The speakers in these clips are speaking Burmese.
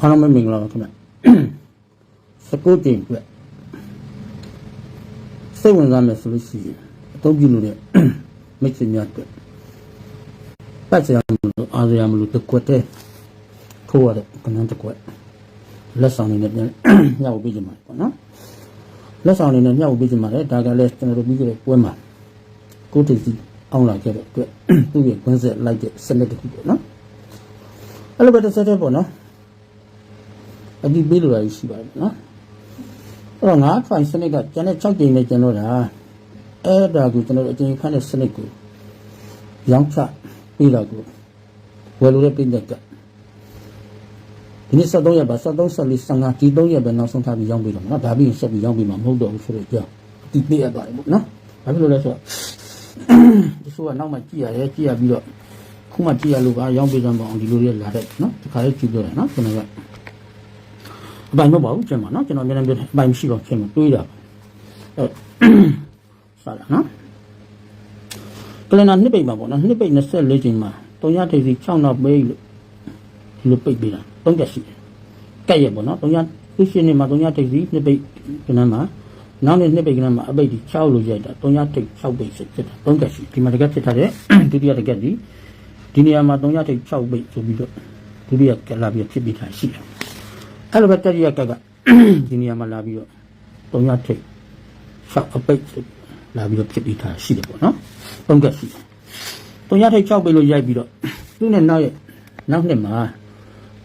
အားလုံးပဲမင်္ဂလာပါခင်ဗျစကုတ်တင်အတွက်စိတ်ဝင်စားမယ်ဆိုလို့ရှိရင်အသုံးပြုလို့တဲ့မိတ်ဆွေများအတွက်ပတ်စရာမလို့အားစရာမလို့တစ်ကွက်တည်းထိုးရတဲ့ကဏ္ဍတစ်ကွက်လက်ဆောင်နေနဲ့ပြန်ညှောက်ပေးကြမှာပေါ့နော်လက်ဆောင်နေနဲ့ညှောက်ပေးကြမှာလေဒါကလည်းကျွန်တော်တို့ပြီးကြတဲ့ပွဲမှာကိုယ်တည်စီအောင်လာခဲ့တဲ့အတွက်သူ့ရဲ့ကွင်းဆက်လိုက်တဲ့စနစ်တစ်ခုပေါ့နော်အဲ့လိုပဲတစ်ဆက်တည်းပေါ့နော် အတိပေးလိုတာရှိပါတယ်နော်အဲ့တော့ငါးဖိုင်စနစ်ကကျန်တဲ့6ကြိမ်နဲ့ကျန်တော့တာအဲ့ဒါကိုကျွန်တော်တို့အကျဉ်းဖတ်တဲ့စနစ်ကိုရောင်းချပေးတာကိုဝယ်လို့တဲ့ပြည်သက်ကဒီနေ့73ရက်ပါ73 74 55ဒီ3ရက်ပဲနောက်ဆုံးထားပြီးရောင်းပေးတော့မှာနော်ဒါပြီးရင်ဆက်ပြီးရောင်းပေးမှာမဟုတ်တော့ဘူးဆိုတော့ကြောက်အတိပေးရပါတယ်ပေါ့နော်ဘာဖြစ်လို့လဲဆိုတော့ဒီဆိုကနောက်မှကြည့်ရတယ်ကြည့်ရပြီးတော့ခုမှကြည့်ရလို့ကရောင်းပေးကြမှာအောင်ဒီလိုရလာတဲ့နော်ဒီခါလေးကြည့်ပြတယ်နော်ကျွန်တော်က အပိုင်မဟုတ်ပါဘူးကျန်ပါနော်ကျွန်တော်အများနဲ့ပြောတယ်အပိုင်မရှိပါဘူးကျန်ပါတွေးတာအဲစလာနော်ကလနာနှစ်ပိတ်ပါပေါ့နော်နှစ်ပိတ်24ချိန်မှာ300ထိပ်စီ6နောက်ပိတ်လို့ဒီလိုပိတ်ပေးတာ3ချက်ရှိတယ်ကက်ရပေါ့နော်300သူရှင်နေမှာ300ထိပ်စီနှစ်ပိတ်ကနန်းမှာနောက်နေ့နှစ်ပိတ်ကနန်းမှာအပိတ်ဒီ6လို့ရိုက်တာ300ထိပ်6ပိတ်စစ်ဖြစ်တာ3ချက်ရှိဒီမှာတကက်ဖြစ်ထားတဲ့ဒုတိယတကက်ဒီဒီနေရာမှာ300ထိပ်6ပိတ်ဆိုပြီးတော့ဒုတိယကက်လာပြီးဖြစ်ပြီးထားရှိတယ် အဲ့လိုပဲတတိယကက်ကဒီနေရာမှာလာပြီးတော့တုံရထိတ်ရှောက်အပိတ်ဆိုလာပြီးတော့ဖြစ်ပြီးထားရှိတယ်ပေါ့နော်။တုံးကက်ရှိတယ်။တုံရထိတ်6ပိတ်လို့ရိုက်ပြီးတော့သူ့နဲ့နောက်ရဲ့နောက်နှစ်မှာ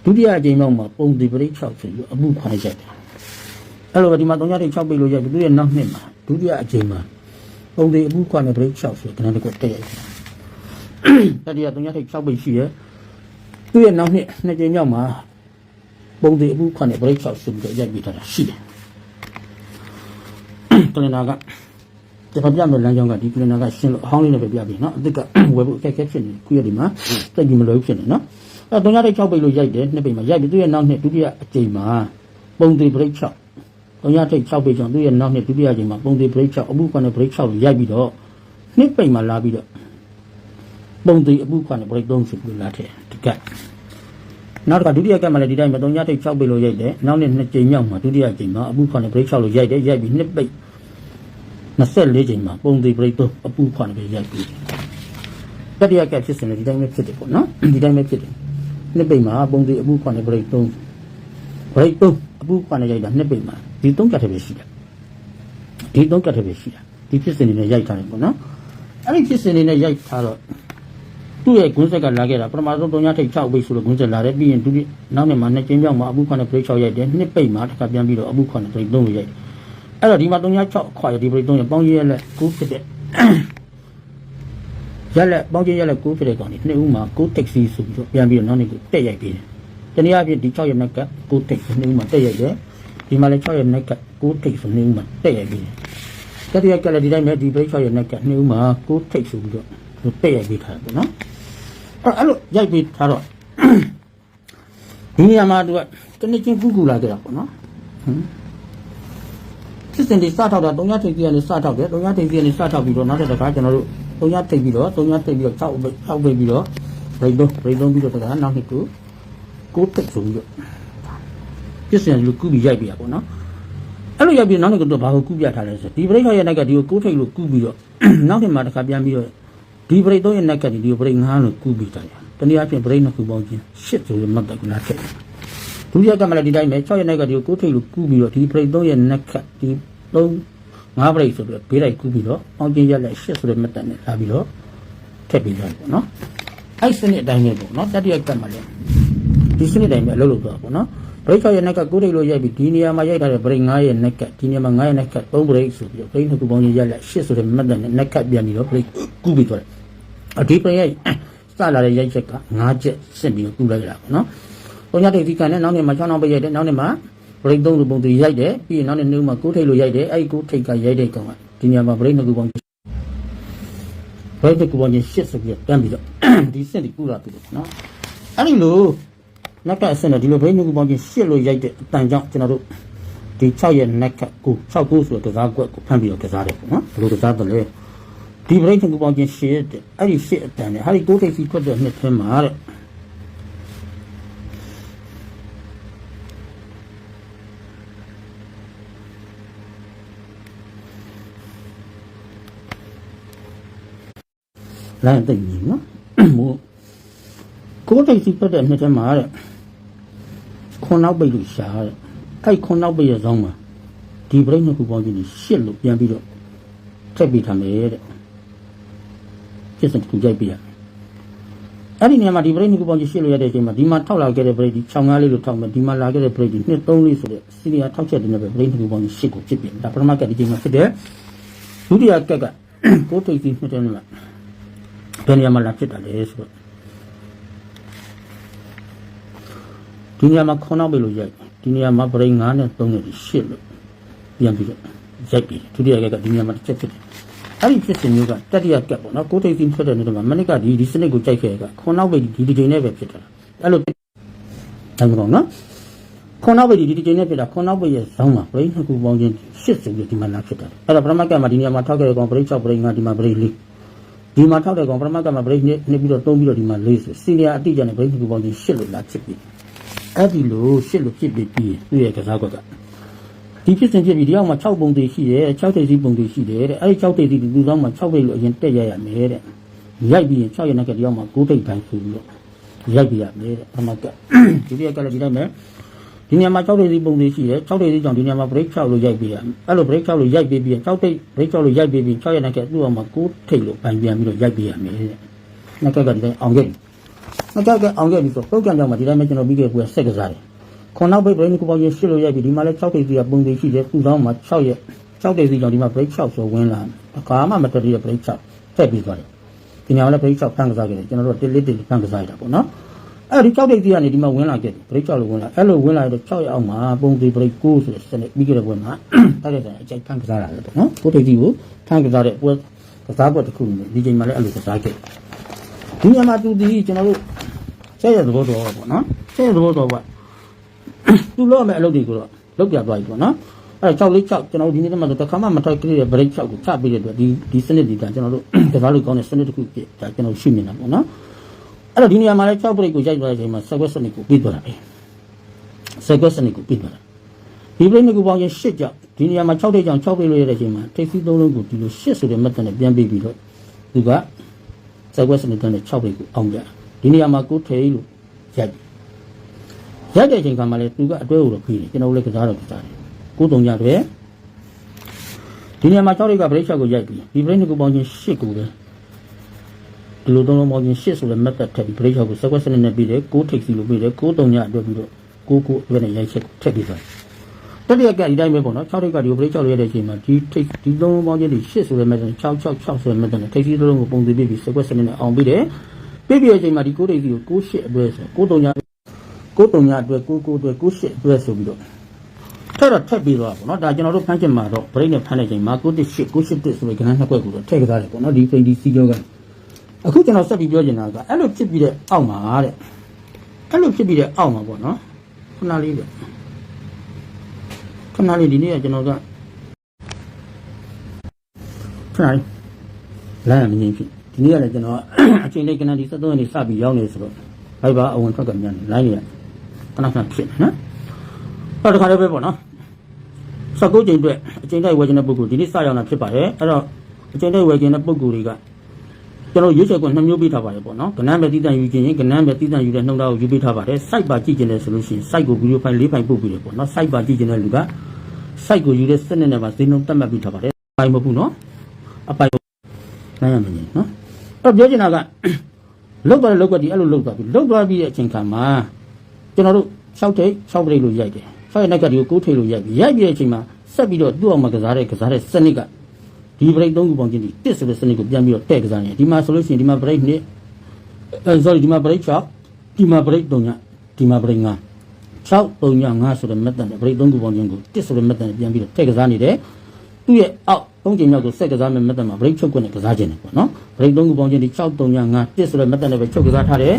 ဒုတိယအကြိမ်လောက်မှာပုံဒီပရိတ်6ဆိုပြီးအမှုခွာရိုက်တယ်။အဲ့လိုပဲဒီမှာတုံရထိတ်6ပိတ်လို့ရိုက်ပြီးသူ့ရဲ့နောက်နှစ်မှာဒုတိယအကြိမ်မှာပုံဒီအမှုခွာနဲ့ပရိတ်6ဆိုကနန်းတစ်ခုတက်ရိုက်တယ်။တတိယတုံရထိတ်6ပိတ်ရှိရဲ့သူ့ရဲ့နောက်နှစ်နှစ်ကြိမ်မြောက်မှာ ပုံသေးအခုခွနဲ့ break shot ဆိုပြီးတော့ရိုက်ပြီးထားတာရှိတယ်ကလင်နာကကျွန်တော်ပြမယ်လမ်းကြောင်းကဒီကလင်နာကရှင်းလို့အဟောင်းလေးနဲ့ပဲပြပြီနော်အစ်စ်ကဝယ်ဖို့အခက်အခဲဖြစ်နေခုရက်ဒီမှာတိတ်ကြီးမလို့ဖြစ်နေနော်အဲတုံးရတဲ့6ပိတ်လို့ရိုက်တယ်နှစ်ပိတ်မှာရိုက်ပြီးသူ့ရဲ့နောက်နှစ်ဒုတိယအကြိမ်မှာပုံသေး break shot တုံးရတဲ့6ပိတ်ကြောင့်သူ့ရဲ့နောက်နှစ်ဒုတိယအကြိမ်မှာပုံသေး break shot အခုခွနဲ့ break shot ကိုရိုက်ပြီးတော့နှစ်ပိတ်မှာလာပြီးတော့ပုံသေးအခုခွနဲ့ break 3ဆိုပြီးလာတယ်ဒီက နောက်တစ်ခါဒုတိယကက်မှာလည်းဒီတိုင်းမတုံညထိတ်6ပိတ်လို့ရိုက်တယ်နောက်နေ့နှစ်ကြိမ်မြောက်မှာဒုတိယကြိမ်မှာအပူခွန်နဲ့ break 6လို့ရိုက်တယ်ရိုက်ပြီးနှစ်ပိတ်24ကြိမ်မှာပုံသေး break 3အပူခွန်နဲ့ရိုက်ပြီးတတိယကက်ဖြစ်စင်တယ်ဒီတိုင်းပဲဖြစ်တယ်ပေါ့နော်ဒီတိုင်းပဲဖြစ်တယ်နှစ်ပိတ်မှာပုံသေးအပူခွန်နဲ့ break 3 break 3အပူခွန်နဲ့ရိုက်တာနှစ်ပိတ်မှာဒီ3ကက်တည်းပဲရှိတယ်ဒီ3ကက်တည်းပဲရှိတာဒီဖြစ်စင်နေနဲ့ရိုက်ထားတယ်ပေါ့နော်အဲ့ဒီဖြစ်စင်နေနဲ့ရိုက်ထားတော့ သူ့ရဲ့ကွန်းဆက်ကလာခဲ့တာပထမဆုံး3ညထိပ်6ပိတ်ဆိုလို့ကွန်းဆက်လာတယ်ပြီးရင်ဒုတိယနောက်နေ့မှာနှစ်ကျင်းပြောင်းမှာအပူခွန်နဲ့ဘရိတ်6ရိုက်တယ်နှစ်ပိတ်မှာတစ်ခါပြန်ပြီးတော့အပူခွန်နဲ့ဘရိတ်3ကိုရိုက်တယ်အဲ့တော့ဒီမှာ3ည6ခွာရဒီဘရိတ်3ရပေါင်းရရက်လက်ကိုဖြစ်တဲ့ရက်လက်ပေါင်းရရက်လက်ကိုဖြစ်တဲ့ကောင်ဒီနှစ်ဦးမှာကိုတက်စီဆိုပြီးတော့ပြန်ပြီးတော့နောက်နေ့ကိုတက်ရိုက်ပြီးတယ်တနည်းအားဖြင့်ဒီ6ရက်နဲ့ကကိုတက်နှစ်ဦးမှာတက်ရိုက်တယ်ဒီမှာလည်း6ရက်နဲ့ကကိုတက်ဆိုနှစ်ဦးမှာတက်ရိုက်ပြီးတယ်တတိယကလည်းဒီတိုင်းပဲဒီဘရိတ်6ရက်နဲ့ကနှစ်ဦးမှာကိုတက်ဆိုပြီးတော့တက်ရိုက်ပြီးထားတယ်ပေါ့နော် အဲ့အဲ့လိုရိုက်ပြီးထားတော့ဒီနေရာမှာသူကတနေ့ချင်းကူးကူလာကြတာပေါ့နော်ဟမ်စစ်စင်ဒီစထောက်တာ3ညထိပ်ကြီးကနေစထောက်တယ်3ညထိပ်ကြီးကနေစထောက်ပြီးတော့နောက်တစ်ခါကျွန်တော်တို့3ညထိပ်ပြီးတော့3ညထိပ်ပြီးတော့6ပိတ်6ပိတ်ပြီးတော့ဘရိတ်တော့ဘရိတ်တော့ပြီးတော့တခါနောက်နှစ်ခုကိုတက်ဆိုပြီးတော့စစ်စင်လူကူးပြီးရိုက်ပြရပေါ့နော်အဲ့လိုရိုက်ပြီးနောက်နှစ်ခုတော့ဘာကိုကူးပြထားလဲဆိုဒီဘရိတ်ခေါ်ရဲ့နောက်ကဒီကိုကိုထိပ်လို့ကူးပြီးတော့နောက်တစ်မှာတစ်ခါပြန်ပြီးတော့ ဒီဘရိတ်သုံးရဲ့နက်ကဒီဒီဘရိတ်9လို့ကူးပြီးတာတယ်တနည်းအားဖြင့်ဘရိတ်နှစ်ခုပေါင်းချင်း10ဆိုရမှတ်တယ်ကနာဖြစ်တယ်ဒုတိယကမှလည်းဒီတိုင်းပဲ6ရဲ့နက်ကဒီကိုကိုထိတ်လို့ကူးပြီးတော့ဒီဘရိတ်သုံးရဲ့နက်ကဒီ3 5ဘရိတ်ဆိုပြီးဘေးလိုက်ကူးပြီးတော့ပေါင်းချင်းရက်လက်10ဆိုရမှတ်တယ်နဲ့လာပြီးတော့ထည့်ပြီးကြတယ်ပေါ့နော်အဲ့စနစ်အတိုင်းပဲပေါ့နော်တတိယကမှလည်းဒီစနစ်တိုင်းပဲအလုပ်လုပ်သွားပေါ့နော်ဘရိတ်6ရဲ့နက်ကကိုထိတ်လို့ရိုက်ပြီးဒီနေရာမှာရိုက်ထားတဲ့ဘရိတ်9ရဲ့နက်ကဒီနေရာမှာ9ရဲ့နက်က3ဘရိတ်ဆိုပြီးတော့ဘရိတ်နှစ်ခုပေါင်းချင်းရက်လက်10ဆိုရမှတ်တယ်နဲ့နက်ကပြန်ပြီးတော့ဘရိတ်ကူးပြီးသွားတယ် အဒီပရိယစလာတဲ့ရိုက်ချက်က၅ချက်စစ်ပြီးကုလိုက်ရတာပေါ့နော်။ဘုံညတိတ်ဒီကနဲ့နောက်နေ့မှာ6နောက်ပိတ်ရိုက်တယ်နောက်နေ့မှာဘရိတ်3လူပုံသူရိုက်တယ်ပြီးရင်နောက်နေ့နေ့မှာကိုးထိတ်လို့ရိုက်တယ်အဲ့ဒီကိုးထိတ်ကရိုက်တဲ့ကောင်ကဒီညမှာဘရိတ်နှစ်ခုပေါင်းဘရိတ်တစ်ခုပေါင်းချင်းရှစ်ဆိုပြီးတန်းပြီးတော့ဒီစစ်ဒီကုလာပြီနော်။အဲ့ဒီလိုနက်ကအစနဲ့ဒီလိုဘရိတ်နှစ်ခုပေါင်းချင်းရှစ်လို့ရိုက်တဲ့အတန်ကြောင့်ကျွန်တော်တို့ဒီ6ရဲ့နက်ကကို6ကိုဆိုတဲ့ကစားကွက်ကိုဖမ်းပြီးတော့ကစားတယ်ပေါ့နော်ဘယ်လိုကစားတယ်လဲ ဒီ break ကူပေါင်းခြင်းရှစ်တဲ့အဲ့ဒီရှစ်အတန်နဲ့ဟာဒီကိုထိပ်စီထွက်တဲ့နှစ်ထဲမှာတဲ့လမ်းသိနေနော်မို့ကိုတိတ်စီပတ်တဲ့နှစ်ထဲမှာတဲ့ခွန်နောက်ပိတ်လို့ရှာတဲ့အဲ့ခွန်နောက်ပိတ်ရဲ့ဇောင်းမှာဒီ break နှစ်ခုပေါင်းကြည့်ရှစ်လို့ပြန်ပြီးတော့ထည့်ပြီးထားမယ်တဲ့ ဖြစ်စံတစ်ခုကြိုက်ပြရအဲ့ဒီနေရာမှာဒီပြိနှစ်ခုပေါင်းချင်းရှစ်လို့ရတဲ့အချိန်မှာဒီမှာထောက်လာခဲ့တဲ့ပြိဒီ65လေးလို့ထောက်မယ်ဒီမှာလာခဲ့တဲ့ပြိဒီ2 3လေးဆိုတဲ့စီနီယာထောက်ချက်တဲ့ပဲပြိနှစ်ခုပေါင်းချင်းရှစ်ကိုဖြစ်ပြန်ဒါပထမကဒီချိန်မှာဖြစ်တဲ့ဒုတိယကက်ကကိုယ်တိတ်စီနှစ်ထဲမှာဘယ်နေရာမှာလာဖြစ်တာလဲဆိုတော့ဒီနေရာမှာခေါင်းနောက်ပဲလို့ရိုက်ဒီနေရာမှာပရိန်9နဲ့3နဲ့8လို့ပြန်ပြီးတော့ရိုက်ပြီးဒုတိယကကဒီနေရာမှာတစ်ချက်ဖြစ်တယ် အဲ့ဒီဖြစ်စဉ်မျိုးကတတိယကက်ပေါ့နော်ကိုယ်ထိပ်သိမ်းထွက်တဲ့နေ့တော့မနစ်ကဒီဒီစနစ်ကိုကြိုက်ခဲ့ကခေါင်းနောက်ပဲဒီဒီချိန်နဲ့ပဲဖြစ်တာအဲ့လိုအဲ့လိုကောနော်ခေါင်းနောက်ပဲဒီဒီချိန်နဲ့ဖြစ်တာခေါင်းနောက်ပဲရဲ့ဇောင်းမှာပရိန်နှစ်ခုပေါင်းချင်း8ဆိုပြီးဒီမှာလာဖြစ်တာအဲ့တော့ပရမတ်ကမှာဒီနေရာမှာထောက်ခဲ့တဲ့ကောင်ပရိန်6ပရိန်9ဒီမှာပရိန်4ဒီမှာထောက်တဲ့ကောင်ပရမတ်ကမှာပရိန်2နှစ်ပြီးတော့3ပြီးတော့ဒီမှာ4ဆိုစီနီယာအတိအကျနဲ့ပရိန်နှစ်ခုပေါင်းချင်း8လို့လာဖြစ်ပြီးအဲ့ဒီလိုရှစ်လို့ဖြစ်ပြီးပြီးသူ့ရဲ့ကစားကွက်က ဒီဖြစ်စဉ်ဖြစ်ပြီးဒီအောင်မှာ6ပုံသေးရှိတယ်6တိတ်စီပုံသေးရှိတယ်တဲ့အဲ့ဒီ6တိတ်စီဒီလူဆောင်မှာ6တိတ်လို့အရင်တက်ရရမယ်တဲ့ရိုက်ပြီးရင်6ရက်နဲ့ကဒီအောင်မှာ9တိတ်ပိုင်းဆိုပြီးတော့ရိုက်ပြရမယ်တဲ့အမကဒီပြက်ကလည်းဒီတိုင်းပဲဒီနေရာမှာ6တိတ်စီပုံသေးရှိတယ်6တိတ်စီကြောင့်ဒီနေရာမှာ break 6လို့ရိုက်ပြရမယ်အဲ့လို break 6လို့ရိုက်ပြီးပြီး6တိတ် break 6လို့ရိုက်ပြီးပြီး6ရက်နဲ့ကသူ့အောင်မှာ9ထိတ်လို့ပိုင်းပြန်ပြီးတော့ရိုက်ပြရမယ်တဲ့နှက်ကကဒီတိုင်းအောင်ခဲ့တယ်မကြောက်ကအောင်ခဲ့ပြီဆိုပုတ်ကံကြောင့်မှဒီတိုင်းပဲကျွန်တော်ပြီးခဲ့ကွယ်ဆက်ကစားတယ် ခွန်နောက်ဘိတ်ဘရိန်းကိုပေါ့ရင်ရှစ်လို့ရိုက်ပြီဒီမှာလဲ6တိတ်စီကပုံသေးရှိတယ်ခုဆောင်မှာ6ရက်6တိတ်စီကြောင့်ဒီမှာ break 6ဆိုဝင်လာအခါမှမတက်ရ break 6ဖက်ပြီးသွားတယ်ဒီညောင်လဲ break 6ဖန်ကစားခဲ့တယ်ကျွန်တော်တို့တစ်လစ်တစ်ဖန်ကစားရတာပေါ့နော်အဲ့ဒီ6တိတ်စီကနေဒီမှာဝင်လာခဲ့တယ် break 6လို့ဝင်လာအဲ့လိုဝင်လာတော့6ရက်အောင်မှာပုံသေး break 9ဆိုတဲ့စနစ်ပြီးခဲ့တဲ့ဘွဲမှာတက်ခဲ့တယ်အကြိုက်ဖန်ကစားတာလေပေါ့နော်ကိုတိတ်စီကိုဖန်ကစားတဲ့ပွဲကစားပွဲတစ်ခုနေဒီချိန်မှာလဲအဲ့လိုကစားခဲ့ဒီညမှာသူဒီကျွန်တော်တို့ဆက်ရသဘောတော်ပေါ့နော်ဆက်ရသဘောတော်က သူလို့မဲ့အလုပ်တွေကိုတော့လုပ်ပြသွားပြီပေါ့နော်အဲ့တော့6လေး6ကျွန်တော်တို့ဒီနေ့တည်းမှာဆိုတစ်ခါမှမထိုက်ကြည့်တဲ့ break 6ကိုချပေးတဲ့အတွက်ဒီဒီစနစ်ဒီကကျွန်တော်တို့တကားလို့ကောင်းတဲ့စနစ်တစ်ခုပြဒါကျွန်တော်ရှုမြင်တာပေါ့နော်အဲ့တော့ဒီနေရာမှာလည်း6 break ကိုရိုက်သွားတဲ့အချိန်မှာ sequence စနစ်ကိုပြီးသွားတာပဲ sequence စနစ်ကိုပြီးသွားတာဒီ break နှစ်ခုပေါင်းရင်8ကြောင့်ဒီနေရာမှာ6တိတ်ကြောင့်6 break လို့ရတဲ့အချိန်မှာထိပ်စီးသုံးလုံးကိုဒီလို8ဆိုတဲ့ method နဲ့ပြန်ပြီးပြီးတော့သူက sequence စနစ်နဲ့6 break ကိုအောင်ကြဒီနေရာမှာကိုထိလို့ရိုက် ရိုက်တဲ့အချိန်ကမှလည်းသူကအတွဲကိုတော့ပြီးတယ်ကျွန်တော်တို့လည်းကစားတော့ကစားတယ်ကိုတုံကြတယ်ဒီနေရာမှာ6ရိတ်က break shot ကိုရိုက်ပြီးဒီ break နှစ်ခုပေါင်းချင်း8ကိုပဲဒီလိုသုံးလုံးပေါင်းချင်း8ဆိုတဲ့ method ထပ်ပြီး break shot ကို sequence စနစ်နဲ့ပြီးတယ်ကိုထိတ်စီလို့ပြီးတယ်ကိုတုံကြအတွက်ပြီးတော့ကိုကိုအတွဲနဲ့ရိုက်ချက်ထပ်ပြီးသွားတယ်တတိယကဒီတိုင်းပဲပေါ့နော်6ရိတ်ကဒီ break shot ရတဲ့အချိန်မှာဒီထိတ်ဒီသုံးလုံးပေါင်းချင်း8ဆိုတဲ့ method 6 6 6ဆိုတဲ့ method နဲ့ထိတ်စီလုံးကိုပုံစံပြပြီး sequence စနစ်နဲ့အောင်ပြီးတယ်ပြည့်ပြည့်အချိန်မှာဒီကိုဒိတ်စီကို68အတွဲဆိုကိုတုံညာ ကိုတုံညာအတွက်ကိုကိုအတွက်68အတွဲဆိုပြီးတော့ထက်တော့ထက်ပြီးတော့ပေါ့နော်ဒါကျွန်တော်တို့ဖမ်းချင်မှာတော့ break နဲ့ဖမ်းတဲ့ချိန်မှာ68 68ဆိုတဲ့ကဏ္ဍနှစ်ခွက်ကိုတော့ထည့်ကြတယ်ပေါ့နော်ဒီဖိန်ဒီစီကြောကအခုကျွန်တော်ဆက်ပြီးပြောချင်တာကအဲ့လိုဖြစ်ပြီးတဲ့အောက်မှာတဲ့အဲ့လိုဖြစ်ပြီးတဲ့အောက်မှာပေါ့နော်ခဏလေးပဲခဏလေးဒီနေ့ကကျွန်တော်ကခဏလေးလမ်းမငြိမ်ဖြစ်ဒီနေ့ကလည်းကျွန်တော်အချိန်လေးကနဒီ73ရက်နေစပြီးရောက်နေဆိုတော့ဘိုက်ပါအဝင်ထွက်ကမြန်နေလိုင်းနေ ခဏခဏဖြစ်နေနော်တော့တခါလည်းပဲပေါ့နော်19ချိန်အတွက်အချိန်တိုက်ဝယ်ခြင်းတဲ့ပုဂ္ဂိုလ်ဒီနေ့စရောက်တာဖြစ်ပါတယ်အဲ့တော့အချိန်တိုက်ဝယ်ခြင်းတဲ့ပုဂ္ဂိုလ်တွေကကျွန်တော်ရွေးချယ်ခွင့်နှစ်မျိုးပေးထားပါတယ်ပေါ့နော်ကဏ္ဍပဲတည်တံ့ယူခြင်းရင်ကဏ္ဍပဲတည်တံ့ယူတဲ့နှုတ်သားကိုယူပေးထားပါတယ် site ပါကြည့်ခြင်းလဲဆိုလို့ရှိရင် site ကိုဗီဒီယိုဖိုင်၄ဖိုင်ပို့ပြီးတယ်ပေါ့နော် site ပါကြည့်ခြင်းတဲ့လူက site ကိုယူတဲ့စနစ်နဲ့ပါဈေးနှုန်းသတ်မှတ်ပေးထားပါတယ်အပိုင်မဟုတ်ဘူးနော်အပိုင်နိုင်ရမင်းနော်အဲ့ပြောချင်တာကလုတ်သွားတဲ့လုတ်ကွက်ဒီအဲ့လိုလုတ်သွားပြီလုတ်သွားပြီးတဲ့အချိန်ခါမှာ ကျွန်တော်တို့6ထိပ်6ထိပ်လို့ရိုက်တယ်6ရဲ့နောက်ကဒီကို9ထိပ်လို့ရိုက်ပြီရိုက်ပြီးတဲ့အချိန်မှာဆက်ပြီးတော့သူ့အောင်မှာကစားတဲ့ကစားတဲ့စနစ်ကဒီ break 3ခုပေါင်းချင်းဒီတစ်ဆိုတဲ့စနစ်ကိုပြန်ပြီးတော့တဲ့ကစားနေဒီမှာဆိုလို့ရှိရင်ဒီမှာ break 2အဲ sorry ဒီမှာ break 6ဒီမှာ break 3ညဒီမှာ break 5 6 3ည5ဆိုတဲ့ method နဲ့ break 3ခုပေါင်းချင်းကိုတစ်ဆိုတဲ့ method နဲ့ပြန်ပြီးတော့တဲ့ကစားနေတယ်သူ့ရဲ့အောက်သုံးချိန်မြောက်ကိုဆက်ကစားမဲ့ method မှာ break ချုပ်ခွင့်နဲ့ကစားခြင်းတယ်ပေါ့နော် break 3ခုပေါင်းချင်းဒီ6 3ည5တစ်ဆိုတဲ့ method နဲ့ပဲချုပ်ကစားထားတယ်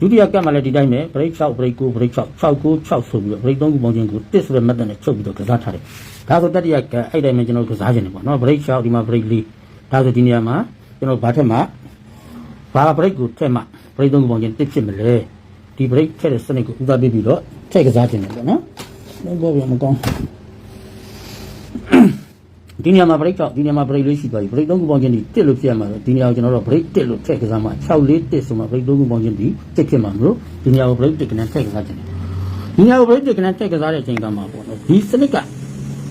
ဒုတိယကတ်မှာလည်းဒီတိုင်းပဲ break 6 break 9 break 6 6 9 6ဆိုပြီးတော့ break 3ခုပေါင်းချင်းကိုတစ်ဆိုတဲ့ method နဲ့ချုပ်ပြီးတော့ကစားထားတယ်ဒါဆိုတတိယကတ်အဲ့တိုင်းပဲကျွန်တော်ကစားခြင်းတယ်ပေါ့နော် break 6ဒီမှာ break 4ဒါဆိုဒီနေရာမှာကျွန်တော်ဘာထက်မှာဘာ break ကိုထက်မှာ break 3ခုပေါင်းချင်းတစ်ဖြစ်မလဲဒီ break ထက်တဲ့စနစ်ကိုဥစားပေးပြီးတော့ထည့်ကစားခြင်းတယ်ပေါ့နော်ဘယ်ဘောပြန်မကောင်း ဒီနေရာမှာ break 6ဒီနေရာမှာ break လေးရှိသွားပြီ break 3ခုပေါင်းခြင်းဒီ1လို့ဖြစ်ရမှာတော့ဒီနေရာကိုကျွန်တော်တို့ break 1လို့ထည့်ကစားမှာ6လေး1ဆိုမှ break 3ခုပေါင်းခြင်းဒီ1ဖြစ်မှာမလို့ဒီနေရာကို break 1ကနန်းထည့်ကစားခြင်းတယ်ဒီနေရာကို break 1ကနန်းထည့်ကစားတဲ့အချိန်ကမှာပေါ့နော်ဒီစနစ်က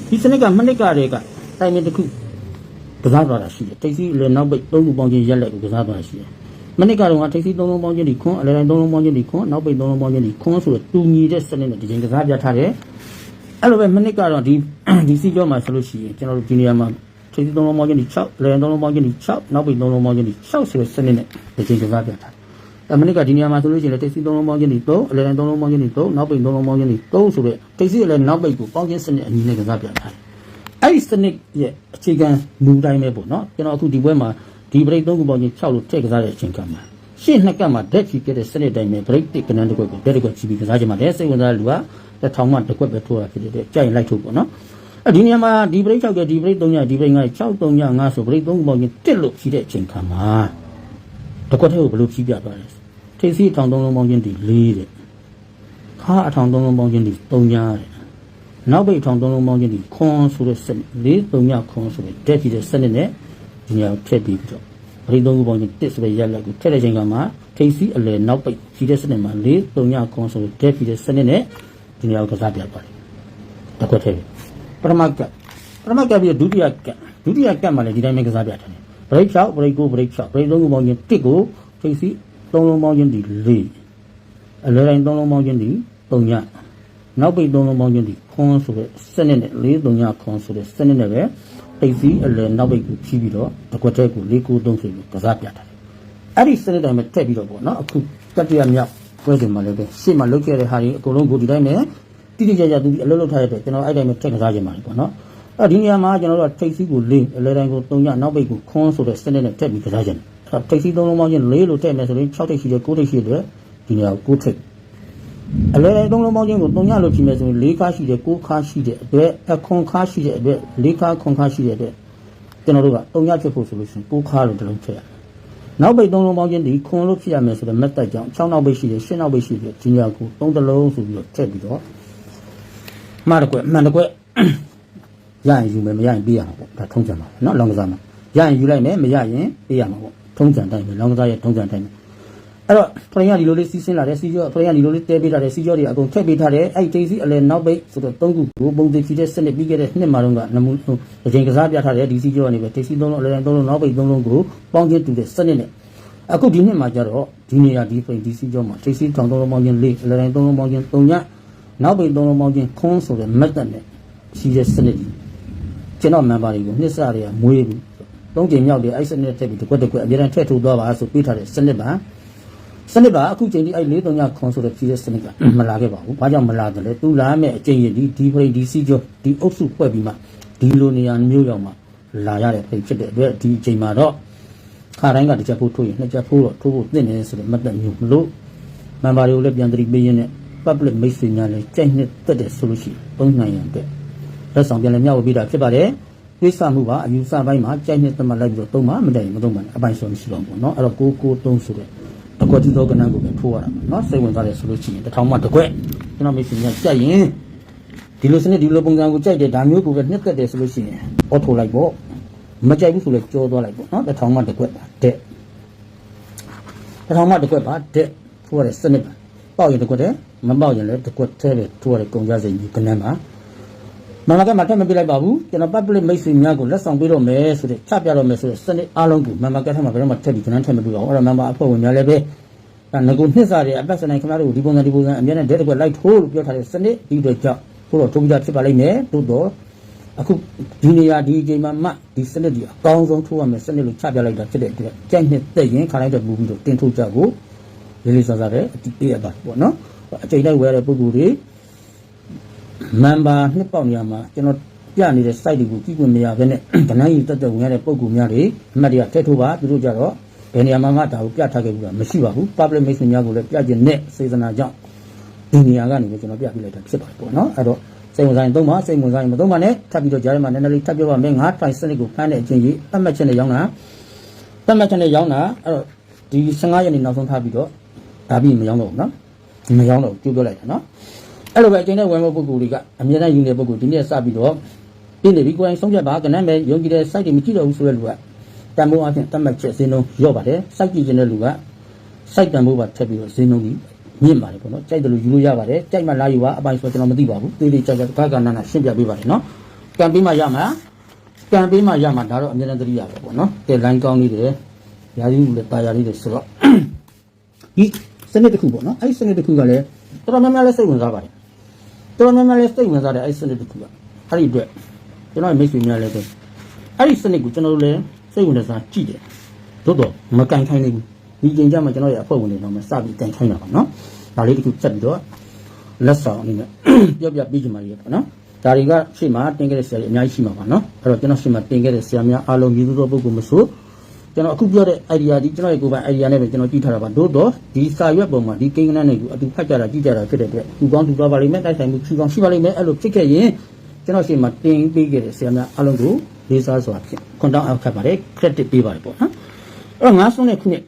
ဒီစနစ်ကမနစ်ကတည်းကတိုင်မြင်တစ်ခုကစားသွားတာရှိတယ်တိတ်စီလေနောက်ပိတ်3ခုပေါင်းခြင်းရက်လက်ကိုကစားသွားတာရှိတယ်မနစ်ကတော့ကတိတ်စီ3လုံးပေါင်းခြင်းဒီခွန်းအလဲတိုင်း3လုံးပေါင်းခြင်းဒီခွန်းနောက်ပိတ်3လုံးပေါင်းခြင်းဒီခွန်းဆိုတော့တူညီတဲ့စနစ်နဲ့ဒီချိန်ကစားပြထားတယ် အဲ့လိုပဲမနစ်ကတော့ဒီဒီစီကြောမှာဆိုလို့ရှိရင်ကျွန်တော်တို့ဒီနေရာမှာထိပ်သုံးလုံးပေါင်းချင်းဒီ6လေသုံးလုံးပေါင်းချင်းဒီ6နောက်ပိတ်သုံးလုံးပေါင်းချင်းဒီ6ဆိုတဲ့စနစ်နဲ့ဒီချိန်ကစားပြထားတယ်။အဲ့မနစ်ကဒီနေရာမှာဆိုလို့ရှိရင်လည်းထိပ်သုံးလုံးပေါင်းချင်းဒီ3အလေသုံးလုံးပေါင်းချင်းဒီ3နောက်ပိတ်သုံးလုံးပေါင်းချင်းဒီ3ဆိုတဲ့ထိပ်စီအလေနောက်ပိတ်ကိုပေါင်းချင်းစနစ်အညီနဲ့ကစားပြထားတယ်။အဲ့ဒီစနစ်ရဲ့အခြေခံမူတိုင်းပဲပေါ့နော်။ကျွန်တော်အခုဒီဘက်မှာဒီ break 3ခုပေါင်းချင်း6လို့ထည့်ကစားတဲ့အချိန်ကမှာရှင်းနှစ်ကပ်မှာ dead ကြီးပြတဲ့စနစ်တိုင်းပဲ break တစ်ကနန်းတစ်ခွက်ကို dead တစ်ခွက်ချီပြီးကစားကြမှာတဲ့စိတ်ဝင်စားတဲ့လူက တစ်ထောင်မှတစ်ခွက်ပဲထိုးတာဖြစ်တဲ့အတွက်ကြိုက်လိုက်ထုတ်ပေါ့နော်အဲ့ဒီနေရာမှာဒီ break 6ကဒီ break 3ညဒီ break 9 6 3ည5ဆို break 3ခုပေါင်းချင်းတစ်လို့ဖြီးတဲ့အချိန်ခါမှာတစ်ခွက်ထဲကိုဘယ်လိုဖြီးပြသွားလဲထိပ်စီအထောင်3လုံးပေါင်းချင်းဒီ4တဲ့ခါအထောင်3လုံးပေါင်းချင်းဒီ3ညတဲ့နောက်ပိတ်အထောင်3လုံးပေါင်းချင်းဒီခွန်ဆိုတဲ့စနစ်4 3ညခွန်ဆိုတဲ့ dead ဖြီးတဲ့စနစ်နဲ့ဒီနေရာကိုထည့်ပြီးပြီးတော့ပရိသုံးခုပေါင်းချင်းတစ်ဆိုတဲ့ရက်လက်ကိုထည့်တဲ့ချိန်ကမှထိပ်စီအလယ်နောက်ပိတ်ဖြီးတဲ့စနစ်မှာ၄၃ညခွန်ဆိုတဲ့ဖြီးတဲ့စနစ်နဲ့ ဒီနေရာကိုကစားပြပါတယ်။တစ်ခွက်ထည့်ပြီ။ပထမကပ်ပထမကပ်ပြီးဒုတိယကပ်ဒုတိယကပ်မှာလည်းဒီတိုင်းပဲကစားပြတယ်။ break 6 break 9 break 6 break သုံးခုပေါင်းချင်းတစ်ကိုထိပ်စီ၃လုံးပေါင်းချင်းဒီ၄အလယ်တိုင်း၃လုံးပေါင်းချင်းဒီ၃ညနောက်ပိတ်၃လုံးပေါင်းချင်းဒီခွန်ဆိုတဲ့စနစ်နဲ့၄၃ညခွန်ဆိုတဲ့စနစ်နဲ့ပဲတိတ်စီအလယ်နောက်ပိတ်ကိုဖြီးပြီးတော့တစ်ခွက်ထဲကို၄၉၃ဆိုပြီးကစားပြတယ်။အဲ့ဒီစနစ်တိုင်းပဲထည့်ပြီးတော့ပေါ့နော်အခုတတိယမြောက် ပွဲစဉ်မှာလည်းပဲရှေ့မှာလုတ်ခဲ့တဲ့ဟာတွေအကုန်လုံးကိုဒီတိုင်းပဲတိတိကျကျသူအလုပ်လုပ်ထားရတဲ့ကျွန်တော်အဲ့တိုင်းပဲထည့်ကစားခြင်းပါလေပေါ့နော်။အဲ့ဒီနေရာမှာကျွန်တော်တို့ထိတ်စီကို၄အလယ်တိုင်းကို၃ညနောက်ပိတ်ကိုခွန်ဆိုတဲ့စနစ်နဲ့ထည့်ပြီးကစားခြင်း။အဲ့ထိတ်စီ၃လုံးပေါင်းချင်း၄လို့ထည့်မယ်ဆိုရင်6ထိတ်ရှိတယ်9ထိတ်ရှိတယ်ဒီနေရာကို9ထိတ်အလဲတိုင်းသုံးလုံးပေါင်းချင်းကို3ညလို့ချိန်မယ်ဆိုရင်4ခါရှိတယ်9ခါရှိတယ်အတွက်အခွန်ခါရှိတယ်အတွက်4ခါခွန်ခါရှိတယ်အတွက်ကျွန်တော်တို့က3ညဖြစ်ဖို့ဆိုလို့ရှိရင်9ခါလို့တစ်လုံးထည့်ရတယ်။ နောက်ပိတ်3လုံးပေါင်းချင်းဒီခွန်လို့ဖြစ်ရမယ်ဆိုတော့မက်တက်ကြောင့်6နောက်ပိတ်ရှိတယ်10နောက်ပိတ်ရှိတယ်ဒီညကို3တလုံးဆိုပြီးတော့ထည့်ပြီးတော့မှားတစ်ကွက်မှန်တစ်ကွက်ရရင်ယူမယ်မရရင်ပေးရမှာပေါ့ဒါထုံးစံပါနော်လောင်ကစားမှာရရင်ယူလိုက်မယ်မရရင်ပေးရမှာပေါ့ထုံးစံတိုင်းပဲလောင်ကစားရဲ့ထုံးစံတိုင်းပဲ အဲ့တော့ဖရင်ကဒီလိုလေးစီးဆင်းလာတယ်စီကျော်ဖရင်ကဒီလိုလေးတဲပေးထားတယ်စီကျော်တွေအကုန်ထည့်ပေးထားတယ်အဲ့ဒီတေးစီအလဲနောက်ပိတ်ဆိုတော့၃ခုကိုပုံသေးဖြီးတဲ့စနစ်ပြီးခဲ့တဲ့နှစ်မှာတော့ကနမူအချိန်ကစားပြထားတယ်ဒီစီကျော်ကနေပဲတေးစီ၃လုံးအလဲ၃လုံးနောက်ပိတ်၃လုံးကိုပေါင်းချင်းတူတဲ့စနစ်နဲ့အခုဒီနှစ်မှာကျတော့ဒီနေရာဒီပိတ်ဒီစီကျော်မှာတေးစီထောင်၃လုံးပေါင်းချင်း၄အလဲ၃လုံးပေါင်းချင်း၃ညနောက်ပိတ်၃လုံးပေါင်းချင်းခွန်းဆိုတဲ့မက်သက်နဲ့ရှိတဲ့စနစ်ကြီးကျွန်တော်မန်ပါတွေကိုနှစ်စတွေကမွေးပြီးသုံးကြိမ်မြောက်တယ်အဲ့စနစ်ထည့်ပြီးတစ်ကွက်တစ်ကွက်အများအားထည့်ထုတ်သွားပါဆိုပေးထားတဲ့စနစ်ပါ စနစ်ပါအခုချိန်ဒီအဲ့၄၃ညခွန်ဆိုတဲ့ဖြည့်တဲ့စနစ်ကမလာခဲ့ပါဘူး။ဘာကြောင့်မလာတယ်လဲ။သူလာမဲ့အချိန်ရဒီဒီဖရိဒီစီကျော်ဒီအုပ်စုဖွဲ့ပြီးမှဒီလိုနေရာမျိုးရောက်မှလာရတဲ့ဖိဖြစ်တဲ့အတွက်ဒီအချိန်မှာတော့ခါတိုင်းကတစ်ချက်ဖိုးထိုးရင်နှစ်ချက်ဖိုးတော့ထိုးဖို့သင့်နေဆိုတဲ့မှတ်သက်မျိုးမလို့မန်ပါတွေကိုလည်းပြန်သတိပေးရင်းနဲ့ public မိတ်ဆွေများလည်းကြိုက်နှစ်သက်တဲ့ဆိုလို့ရှိရင်သုံးနိုင်ရန်အတွက်လက်ဆောင်ပြန်လည်းမျှဝေပေးတာဖြစ်ပါတယ်။ကိစ္စမှုကအယူဆပိုင်းမှာကြိုက်နှစ်သက်မှလိုက်ပြီးတော့သုံးမှမတည့်ရင်မသုံးမှအပိုင်းဆုံးရှိတော့ဘူးเนาะအဲ့တော့ကိုကိုသုံးဆိုတဲ့ တကွက်ကြီးသောကနန်းကိုပဲထိုးရတာပေါ့နော်စိတ်ဝင်စားတယ်ဆိုလို့ရှိရင်တစ်ထောင်မှတစ်ကွက်ကျွန်တော်မိတ်ဆွေများကြိုက်ရင်ဒီလိုစနစ်ဒီလိုပုံစံကိုကြိုက်တယ်ဒါမျိုးကိုပဲနှစ်သက်တယ်ဆိုလို့ရှိရင်အော်ထိုးလိုက်ပေါ့မကြိုက်ဘူးဆိုလည်းကြောသွားလိုက်ပေါ့နော်တစ်ထောင်မှတစ်ကွက်ပါတဲ့တစ်ထောင်မှတစ်ကွက်ပါတဲ့ထိုးရတဲ့စနစ်ပါပေါက်ရင်တစ်ကွက်တယ်မပေါက်ရင်လည်းတစ်ကွက်ထဲပဲထိုးရတဲ့ကုန်ကြစိတ်ကြီးကနန်းပါ မမကမှထပ်မပြလိုက်ပါဘူးကျွန်တော် public မိတ်ဆွေများကိုလက်ဆောင်ပေးတော့မယ်ဆိုတဲ့ချပြတော့မယ်ဆိုတဲ့စနစ်အားလုံးကိုမမကထပ်မှဘယ်တော့မှထပ်ပြီးကနန်းထပ်မပြပါဘူးအဲ့တော့မမအဖွဲ့ဝင်များလည်းပဲဒါငကုနှစ်စားတွေအပတ်စနိုင်ခင်ဗျားတို့ဒီပုံစံဒီပုံစံအများနဲ့ဒဲတစ်ခွက်လိုက်ထိုးလို့ပြောထားတဲ့စနစ်ဒီတော့ကြောင့်ထိုးတော့ထိုးပြီးသားဖြစ်ပါလိမ့်မယ်တိုးတော့အခုဒီနေရာဒီအချိန်မှာမှဒီစနစ်ဒီအကောင်းဆုံးထိုးရမယ်စနစ်လို့ချပြလိုက်တာဖြစ်တဲ့အတွက်ကြိုက်နှစ်သက်ရင်ခါလိုက်တဲ့ပူပြီးတော့တင်ထိုးကြကိုလေးလေးစားစားတဲ့အတိပေးရပါပေါ့နော်အချိန်တိုင်းဝယ်ရတဲ့ပုံကူတွေ မန်ပါနှစ်ပေါက်နေရာမှာကျွန်တော်ပြနေတဲ့ site တွေကိုကြည့်ခွင့်မရဘဲနဲ့ဗနန်းကြီးတက်တက်ဝင်ရတဲ့ပုံကူများတွေအမှတ်တရထည့်ထိုးပါပြီးတော့ကြတော့ဘယ်နေရာမှာမှဒါကိုပြထားခဲ့ဘူးလားမရှိပါဘူး public message များကိုလည်းပြခြင်းနဲ့စေတနာကြောင့်ဒီနေရာကနေပဲကျွန်တော်ပြပြလိုက်တာဖြစ်ပါတယ်ပေါ့နော်အဲ့တော့စိတ်ဝင်စားရင်သုံးပါစိတ်ဝင်စားရင်မသုံးပါနဲ့ထပ်ပြီးတော့ကြားထဲမှာနည်းနည်းလေးထပ်ပြောပါမယ်ငါးထိုင်စနစ်ကိုဖမ်းတဲ့အချင်းကြီးအမှတ်ချက်နဲ့ရောင်းတာတတ်မှတ်ချက်နဲ့ရောင်းတာအဲ့တော့ဒီ15ရက်နေနောက်ဆုံးထားပြီးတော့ဒါပြီးမရောင်းတော့ဘူးနော်မရောင်းတော့ကြိုးပြောလိုက်တာနော် အဲ့လိုပဲအချိန်နဲ့ဝင်မဲ့ပုဂ္ဂိုလ်တွေကအမြဲတမ်းယူနေတဲ့ပုဂ္ဂိုလ်ဒီနေ့စပြီးတော့ပြီးနေပြီကိုယ်တိုင်ဆုံးဖြတ်ပါကနန်းပဲယုံကြည်တဲ့ site တွေမကြည့်တော့ဘူးဆိုတဲ့လူကတန်ဖိုးအပြင်တတ်မှတ်ချက်စင်းလုံးရော့ပါတယ် site ကြည့်ခြင်းတဲ့လူက site တန်ဖိုးပါထပ်ပြီးတော့စင်းလုံးကြီးမြင့်ပါတယ်ပေါ့နော်ကြိုက်တယ်လို့ယူလို့ရပါတယ်ကြိုက်မှလာယူပါအပိုင်းဆိုကျွန်တော်မသိပါဘူးသေးသေးကြကြကာကနန်းနာရှင်းပြပေးပါတယ်နော်ကံပေးမှရမှာကံပေးမှရမှာဒါတော့အမြဲတမ်းသတိရပါပေါ့နော်ကဲ line ကောင်းနေတယ်ရာသီဥတုလည်းတာယာလေးတွေဆိုတော့ဒီစနစ်တစ်ခုပေါ့နော်အဲ့ဒီစနစ်တစ်ခုကလည်းတော်တော်များများလဲစိတ်ဝင်စားပါတယ် တော်တော်များများလဲစိတ်ဝင်စားတယ်အဲ့ဒီစနစ်တစ်ခုကအဲ့ဒီအတွက်ကျွန်တော်ရဲ့မိတ်ဆွေများလည်းပဲအဲ့ဒီစနစ်ကိုကျွန်တော်တို့လည်းစိတ်ဝင်စားကြည့်တယ်သို့တော့မကန်ခိုင်းနိုင်ဘူးဒီချိန်ကျမှကျွန်တော်ရဲ့အဖွဲ့ဝင်တွေတော့မစပြီးကန်ခိုင်းတာပါနော်ဒါလေးတစ်ခုဆက်ပြီးတော့လက်ဆောင်အနေနဲ့ပြောပြပေးချင်ပါလေပေါ့နော်ဒါတွေကရှေ့မှာတင်ခဲ့တဲ့ဆရာတွေအများကြီးရှိမှာပါနော်အဲ့တော့ကျွန်တော်ရှေ့မှာတင်ခဲ့တဲ့ဆရာများအားလုံးမြည်သူသောပုဂ္ဂိုလ်မဆို ကျွန်တော်အခုပြောတဲ့ idea ဒီကျွန်တော်ရဲ့ကိုယ်ပိုင် idea နဲ့ပဲကျွန်တော်ကြည့်ထားတာပါသို့တော့ဒီစာရွက်ပုံမှာဒီကိန်းကနန်းတွေကိုအတူဖတ်ကြတာကြည့်ကြတာဖြစ်တဲ့အတွက်သူကောင်းသူသွားပါလိမ့်မယ်တိုက်ဆိုင်မှုသူကောင်းရှိပါလိမ့်မယ်အဲ့လိုဖြစ်ခဲ့ရင်ကျွန်တော်ရှေ့မှာတင်ပေးခဲ့တဲ့ဆရာများအားလုံးကိုလေးစားစွာဖြင့်ခွန်တောင်းအောက်ခတ်ပါတယ် credit ပေးပါတယ်ပေါ့နော်အဲ့တော့ငါးဆုံးတဲ့ခုနှစ်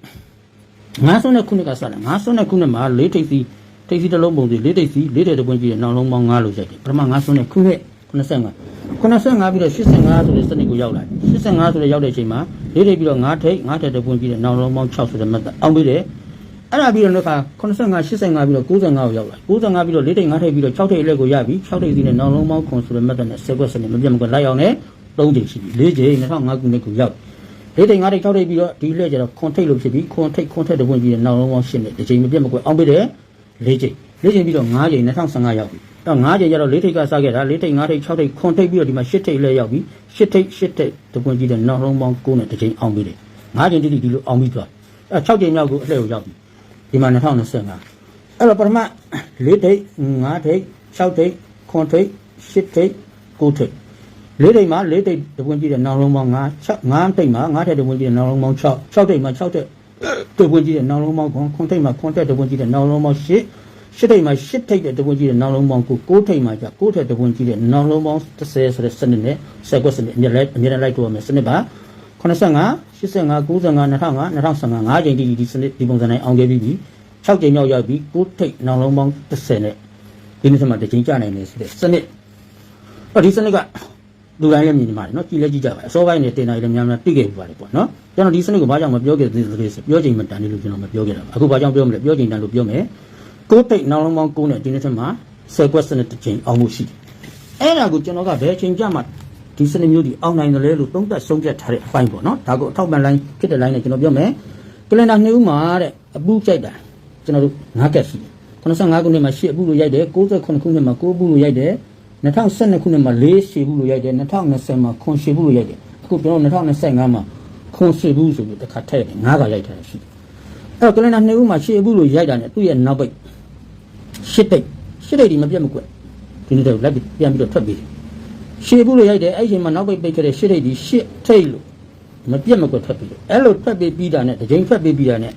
ငါးဆုံးတဲ့ခုနှစ်ကစတယ်ငါးဆုံးတဲ့ခုနှစ်မှာလေးထိပ်စီထိပ်စီတစ်လုံးပုံစီလေးထိပ်စီလေးတဲ့တပွင့်ကြီးရဲ့နောက်လုံးပေါင်း9လို့ရိုက်တယ်ပထမငါးဆုံးတဲ့ခုနှစ်95 95ပြီးတော့85ဆိုတဲ့စနစ်ကိုရောက်လာတယ်85ဆိုတဲ့ရောက်တဲ့အချိန်မှာလေးထိပ်ပြီးတော့9ထိပ်9ထိပ်တပွင့်ပြီးတဲ့နောက်လုံးပေါင်း6ဆိုတဲ့မှတ်အောင်ပြီးတယ်အဲ့ဒါပြီးတော့လည်းခါ85 85ပြီးတော့95ကိုရောက်လာ95ပြီးတော့လေးထိပ်9ထိပ်ပြီးတော့6ထိပ်အလက်ကိုရပြီ6ထိပ်စီနဲ့နောက်လုံးပေါင်းခွန်ဆိုတဲ့မှတ်နဲ့ဆက်ကွက်စနစ်မပြတ်မကွက်လိုက်အောင်နဲ့3ချိန်ရှိပြီ4ချိန်2005ခုနှစ်ကိုရောက်လေးထိပ်9ထိပ်6ထိပ်ပြီးတော့ဒီလက်ကျတော့ခွန်ထိပ်လို့ဖြစ်ပြီးခွန်ထိပ်ခွန်ထိပ်တပွင့်ပြီးတဲ့နောက်လုံးပေါင်း8နဲ့တစ်ချိန်မပြတ်မကွက်အောင်ပြီးတယ်4ချိန်4ချိန်ပြီးတော့5ချိန်2015ရောက်ပြီ တော့9ချိန်ကျတော့4ထိပ်ကစားခဲ့တာ4ထိပ်5ထိပ်6ထိပ်ခွန်ထိပ်ပြီးတော့ဒီမှာ8ထိပ်လဲရောက်ပြီ8ထိပ်8ထိပ်တပွင့်ကြီးတဲ့နောက်လုံးပေါင်း9နဲ့တစ်ချိန်အောင်ပြီးတယ်5ချိန်တိတိဒီလိုအောင်ပြီးသွားအဲ6ချိန်မြောက်ကိုအလှည့်ကိုရောက်ပြီဒီမှာ2025အဲ့တော့ပထမ4ထိပ်5ထိပ်6ထိပ်ခွန်ထိပ်8ထိပ်9ထိပ်လေးထိပ်မှာလေးထိပ်တပွင့်ကြီးတဲ့နောက်လုံးပေါင်း9 6 5ထိပ်မှာ9ထိပ်တပွင့်ကြီးတဲ့နောက်လုံးပေါင်း6 6ထိပ်မှာ6ထိပ်တပွင့်ကြီးတဲ့နောက်လုံးပေါင်း9ခွန်ထိပ်မှာခွန်ထိပ်တပွင့်ကြီးတဲ့နောက်လုံးပေါင်း8 ရှစ်ထိပ်မှာရှစ်ထိပ်တဲ့တပွင့်ကြီးတဲ့နောက်လုံးပေါင်း9 9ထိပ်မှာကျ9ထိပ်တပွင့်ကြီးတဲ့နောက်လုံးပေါင်း30ဆိုတဲ့စနစ်နဲ့ဆက်ကွက်စနစ်အမြဲလိုက်အမြဲလိုက်တော့မယ်စနစ်ပါ85 85 95 2005 2015 5ချိန်တိတိဒီစနစ်ဒီပုံစံတိုင်းအောင်ခဲ့ပြီးပြီ6ချိန်မြောက်ရောက်ပြီး9ထိပ်နောက်လုံးပေါင်း30နဲ့ဒီနေ့မှတစ်ချိန်ကြာနိုင်တယ်ဆိုတဲ့စနစ်ဟောဒီစနစ်ကလူတိုင်းလည်းမြင်နေပါတယ်နော်ကြည်လဲကြည့်ကြပါအစောပိုင်းနဲ့တင်တိုင်းလည်းများများပြီးခဲ့ပြီပါတယ်ပေါ့နော်ကျွန်တော်ဒီစနစ်ကိုဘာကြောင့်မပြောခဲ့သေးသလဲဆိုပြောချိန်မတန်နေလို့ကျွန်တော်မပြောခဲ့တာပါအခုဘာကြောင့်ပြောမလဲပြောချိန်တန်လို့ပြောမယ် ကိုတိတ်နောက်လုံးပေါင်း9နဲ့ဒီနေ့ထက်မှ10 question တစ်ချိန်အောင်မှုရှိတယ်အဲ့ဒါကိုကျွန်တော်ကဘယ်အချိန်ကြမှာဒီစနစ်မျိုးဒီအောင်နိုင်တယ်လဲလို့သုံးသပ်ဆုံးဖြတ်ထားတဲ့အပိုင်းပေါ့နော်ဒါကိုအထောက်ပံ့လိုင်းဖြစ်တဲ့လိုင်းနဲ့ကျွန်တော်ပြောမယ်ကလန်ဒါနှစ်ဦးမှာတဲ့အပူကြိုက်တာကျွန်တော်တို့9ကက်ရှိတယ်85ခုနှစ်မှာ10အပူလို့ရိုက်တယ်69ခုနှစ်မှာ9အပူလို့ရိုက်တယ်2012ခုနှစ်မှာ4ရှည်ဘူးလို့ရိုက်တယ်2020မှာခွန်ရှည်ဘူးလို့ရိုက်တယ်အခုကျွန်တော်2025မှာခွန်ရှည်ဘူးဆိုပြီးတစ်ခါထည့်တယ်9ခါရိုက်ထားတာရှိတယ်အဲ့တော့ကလန်ဒါနှစ်ဦးမှာရှည်ဘူးလို့ရိုက်တာနဲ့သူ့ရဲ့နောက်ပိတ် ရှစ်တိတ်ရှစ်တိတ်ဒီမပြတ်မကွက်ဒီနေ့တော့လိုက်ပြီးပြန်ပြီးတော့ထွက်ပြီးတယ်ရှည်ဘူးလို့ရိုက်တယ်အဲ့ဒီအချိန်မှာနောက်ပိတ်ပိတ်ခဲ့တဲ့ရှစ်တိတ်ဒီရှစ်ထိတ်လို့မပြတ်မကွက်ထွက်ပြီးတယ်အဲ့လိုထွက်ပြီးပြီးတာနဲ့တစ်ချိန်ထွက်ပြီးပြီးတာနဲ့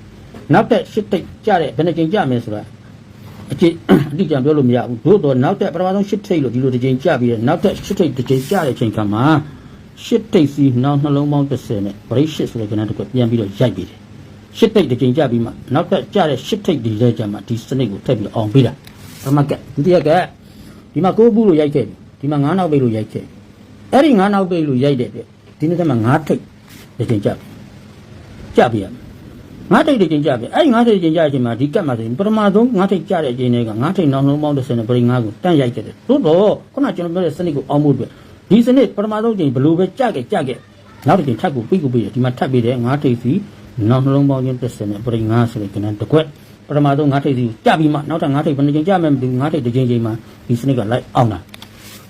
နောက်ထပ်ရှစ်တိတ်ကြတဲ့ဘယ်နှချိန်ကြမယ်ဆိုတာအကျအတိအကျပြောလို့မရဘူးတို့တော့နောက်တက်ပထမဆုံးရှစ်ထိတ်လို့ဒီလိုတစ်ချိန်ကြပြီးတော့နောက်တက်ရှစ်ထိတ်တစ်ချိန်ကြတဲ့အချိန်ခါမှာရှစ်ထိတ်စီနောက်နှလုံးပေါင်း30နဲ့ break ရှစ်ဆိုတဲ့ကဏ္ဍတစ်ခုပြန်ပြီးတော့ရိုက်ပြီးတယ် ရှစ်ထိတ်တစ်ချိန်ကြပြီးမှနောက်တက်ကြတဲ့ရှစ်ထိတ်ဒီလဲကြမှာဒီစနစ်ကိုထည့်ပြီးအောင်ပေးတာပထမကဒုတိယကဒီမှာကိုးဘူးလို့ရိုက်ခဲ့ပြီဒီမှာ9နောက်ပိတ်လို့ရိုက်ခဲ့အဲ့ဒီ9နောက်ပိတ်လို့ရိုက်တဲ့အတွက်ဒီနေ့ကမှ9ထိတ်တစ်ချိန်ကြပြီကြပြီရမယ်ငါးထိပ်တစ်ချိန်ကြပြီအဲ့ဒီငါးထိပ်တစ်ချိန်ကြတဲ့အချိန်မှာဒီကတ်မှာဆိုရင်ပထမဆုံးငါးထိပ်ကြတဲ့အချိန်တွေကငါးထိပ်နောက်လုံးပေါင်း30နဲ့ပရိငါးကိုတန့်ရိုက်ခဲ့တယ်သို့တော့ခုနကကျွန်တော်ပြောတဲ့စနစ်ကိုအောင်ဖို့အတွက်ဒီစနစ်ပထမဆုံးချိန်ဘယ်လိုပဲကြခဲ့ကြခဲ့နောက်တစ်ချိန်ထပ်ကိုပြီးကိုပြီးတယ်ဒီမှာထပ်ပြီးတယ်ငါးထိပ်စီ နောက်နှလုံးပေါင်းချင်း30နဲ့ပရိငါးဆိုတဲ့ကဏ္ဍတစ်ခွက်ပထမဆုံးငါးထိပ်စီကြပြီးမှနောက်ထပ်ငါးထိပ်ဘယ်နှချိန်ကြမယ်မသိဘူးငါးထိပ်တစ်ချိန်ချိန်မှာဒီစနစ်ကလိုက်အောင်တာ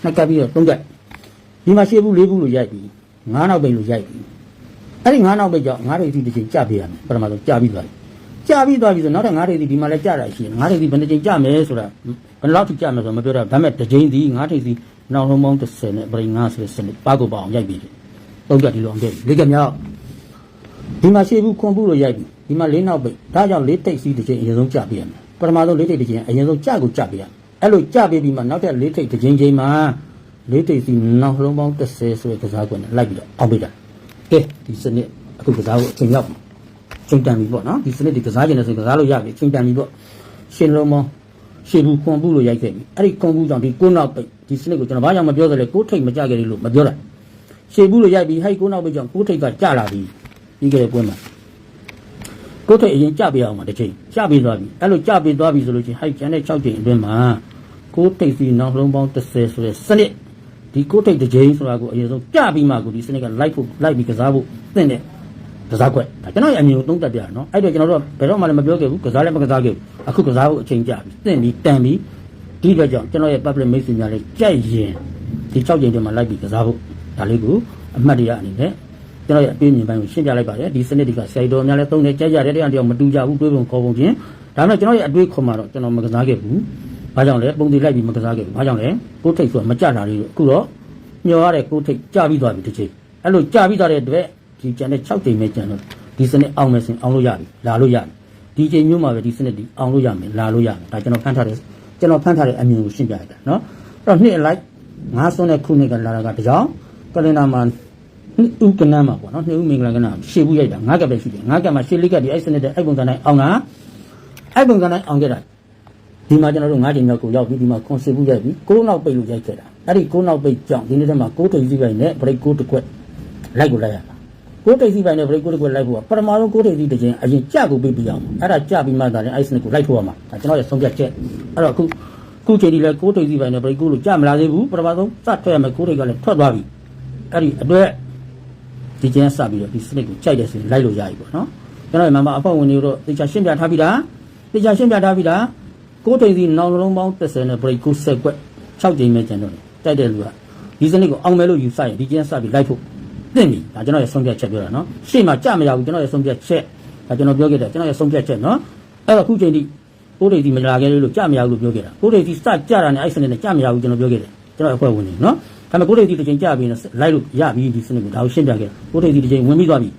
နှစ်ကပ်ပြီးတော့သုံးကပ်ဒီမှာရှေ့ဘူးလေးဘူးလို့ရိုက်ပြီးငါးနောက်ပိတ်လို့ရိုက်ပြီးအဲ့ဒီငါးနောက်ပိတ်ကြောင့်ငါးရိပ်စီတစ်ချိန်ကြပြရမယ်ပထမဆုံးကြပြီးသွားပြီကြပြီးသွားပြီဆိုနောက်ထပ်ငါးရိပ်စီဒီမှာလည်းကြတာရှိတယ်ငါးရိပ်စီဘယ်နှချိန်ကြမယ်ဆိုတာဘယ်လောက်ထိကြမယ်ဆိုတာမပြောတော့ဒါပေမဲ့တစ်ချိန်စီငါးရိပ်စီနောက်လုံးပေါင်း30နဲ့ပြင်ငါဆိုတဲ့စနစ်ပါကိုပါအောင်ရိုက်ပြီးတယ်သုံးကြဒီလိုအောင်ခဲ့ပြီလေးကမြောက် ဒီမှာရှေ့ဘူးခွန်ဘူးလို့ရိုက်ပြီဒီမှာလေးနောက်ပိတ်ဒါကြောင့်လေးတိတ်စီတစ်ချိန်အရင်ဆုံးကြပြရမယ်ပထမဆုံးလေးတိတ်တစ်ချိန်အရင်ဆုံးကြကိုကြပြရမယ်အဲ့လိုကြပြီးပြီးမှနောက်ထပ်လေးတိတ်တစ်ချိန်ချိန်မှာလေးတိတ်စီနောက်လုံးပေါင်း30ဆိုတဲ့ကစားကွက်နဲ့လိုက်ပြီးတော့အောင်ပေးတာကဲဒီစနစ်အခုကစားဖို့အချိန်ရောက်ပြီချိန်တန်ပြီပေါ့နော်ဒီစနစ်ဒီကစားကျင်နေဆိုရင်ကစားလို့ရပြီချိန်တန်ပြီပေါ့ရှင်းလုံးမောရှေ့ဘူးခွန်ဘူးလို့ရိုက်ခဲ့ပြီအဲ့ဒီခွန်ဘူးကြောင့်ဒီကိုနောက်ပိတ်ဒီစနစ်ကိုကျွန်တော်ဘာကြောင့်မပြောသလဲကိုထိတ်မကြခဲ့လို့မပြောတာရှေ့ဘူးလို့ရိုက်ပြီးဟဲ့ကိုနောက်ပိတ်ကြောင့်ကိုထိတ်ကကြလာပြီ ပြီးခဲ့တဲ့ပွဲမှာကိုထိတ်အရင်ကြပြအောင်ပါတစ်ချိန်ကြပြသွားပြီအဲ့လိုကြပြသွားပြီဆိုလို့ချင်းဟဲ့ကျန်တဲ့6ချိန်အတွင်းမှာကိုထိတ်စီနောက်လုံးပေါင်း30ဆိုတဲ့စနစ်ဒီကိုထိတ်တစ်ချိန်ဆိုတာကိုအရင်ဆုံးကြပြီးမှကိုဒီစနစ်ကလိုက်ဖို့လိုက်ပြီးကစားဖို့သင့်တဲ့ကစားကွက်ဒါကျွန်တော်ရဲ့အမြင်ကိုသုံးသပ်ပြရနော်အဲ့တော့ကျွန်တော်တို့ကဘယ်တော့မှလည်းမပြောခဲ့ဘူးကစားလည်းမကစားခဲ့ဘူးအခုကစားဖို့အချိန်ကြာပြီသင့်ပြီးတန်ပြီးဒီအတွက်ကြောင့်ကျွန်တော်ရဲ့ public message များလေးကြိုက်ရင်ဒီ6ချိန်တည်းမှာလိုက်ပြီးကစားဖို့ဒါလေးကိုအမှတ်တရအနေနဲ့ ကျွန်တော်ရဲ့အပြည့်မြင်ပိုင်းကိုရှင်းပြလိုက်ပါတယ်ဒီစနစ်တွေကဆယ်တော်များလည်းသုံးတယ်ကြိုက်ကြတယ်တရားတရားမတူကြဘူးတွေးပုံခေါ်ပုံချင်းဒါပေမဲ့ကျွန်တော်ရဲ့အတွေးခေါ်မှာတော့ကျွန်တော်မကစားခဲ့ဘူးဘာကြောင့်လဲပုံတီလိုက်ပြီးမကစားခဲ့ဘူးဘာကြောင့်လဲကိုယ်ထိတ်ဆိုတာမကြတာလေးအခုတော့မျောရတဲ့ကိုယ်ထိတ်ကြပြီးသွားပြီတစ်ချိန်အဲ့လိုကြပြီးသွားတဲ့အတွက် ဒီကျန်တဲ့6ချိန်ပဲကျန်တော့ဒီစနစ်အောင်မယ်ဆိုရင်အောင်လို့ရပြီလာလို့ရပြီဒီချိန်မျိုးမှာပဲဒီစနစ်ဒီအောင်လို့ရမယ်လာလို့ရမယ်ဒါကျွန်တော်ဖန်ထားတယ်ကျွန်တော်ဖန်ထားတဲ့အမြင်ကိုရှင်းပြလိုက်တာเนาะအဲ့တော့နှစ်အလိုက်ငါးစွန်းတဲ့ခုနှစ်ကလာတာကတကြောင်ကလင်နာမှာ နှစ်ဦးကနန်းမှာပေါ့နော်နှစ်ဦးမင်္ဂလာကနန်းရှေ့ဘူးရိုက်တာငါးကပ်ပဲရှိတယ်ငါးကပ်မှာရှေ့လေးကပ်ဒီအဲ့စနစ်တဲ့အဲ့ပုံစံတိုင်းအောင်တာအဲ့ပုံစံတိုင်းအောင်ခဲ့တာဒီမှာကျွန်တော်တို့ငါးချိန်မြောက်ကိုရောက်ပြီးဒီမှာကွန်ဆစ်ဘူးရိုက်ပြီးကိုးနောက်ပိတ်လို့ရိုက်ခဲ့တာအဲ့ဒီကိုးနောက်ပိတ်ကြောင့်ဒီနေ့တည်းမှာကိုးထိပ်စီးပိုင်းနဲ့ break ကိုးတစ်ခွက်လိုက်ကိုလိုက်ရတာကိုယ်တိတ်စီပိုင်းနဲ့ break ကိုတစ်ခွက်လိုက်ဖို့ကပထမဆုံးကိုယ်တိတ်စီတစ်ချိန်အရင်ကြကိုပေးပြအောင်အဲ့ဒါကြပြီးမှသာလည်းအဲ့စနစ်ကိုလိုက်ထိုးရမှာဒါကျွန်တော်ရဲ့ဆုံးဖြတ်ချက်အဲ့တော့အခုခုချိန်ဒီလဲကိုယ်တိတ်စီပိုင်းနဲ့ break ကိုလို့ကြမလာသေးဘူးပထမဆုံးစထွက်ရမယ်ကိုယ်တိတ်ကလည်းထွက်သွားပြီအဲ့ဒီအတွက် ဒီကျင်းစပြီးတော့ဒီစနစ်ကိုကြိုက်တယ်ဆိုရင်လိုက်လို့ရပြီပေါ့နော်ကျွန်တော်ရဲ့မမအဖွဲ့ဝင်တွေတို့တေချာရှင်းပြထားပြီးတာတေချာရှင်းပြထားပြီးတာကိုယ်တိတ်စီနောက်လုံးပေါင်း30နဲ့ break ကိုဆက်ကွက်6ချိန်ပဲကျန်တော့တယ်တိုက်တဲ့လူကဒီစနစ်ကိုအောင်မယ်လို့ယူဆရင်ဒီကျင်းစပြီးလိုက်ဖို့သိပြီဒါကျွန်တော်ရဲ့ဆုံးဖြတ်ချက်ပြောတာနော်ရှေ့မှာကြမရဘူးကျွန်တော်ရဲ့ဆုံးဖြတ်ချက်ဒါကျွန်တော်ပြောခဲ့တယ်ကျွန်တော်ရဲ့ဆုံးဖြတ်ချက်နော်အဲ့တော့ခုချိန်ထိကိုယ်တွေဒီမလာခဲ့လို့ကြမရဘူးလို့ပြောခဲ့တာကိုယ်တွေဒီစကြတာနဲ့အဲ့စနစ်နဲ့ကြမရဘူးကျွန်တော်ပြောခဲ့တယ်ကျွန်တော်အဖွဲ့ဝင်နေနော် ဒါပေမဲ့ကိုယ်တွေဒီတစ်ချိန်ကြပြီးတော့လိုက်လို့ရပြီဒီစနစ်ကိုဒါကိုရှင်းပြခဲ့ကိုယ်တွေဒီတစ်ချိန်ဝင်ပြီးသွားပြီ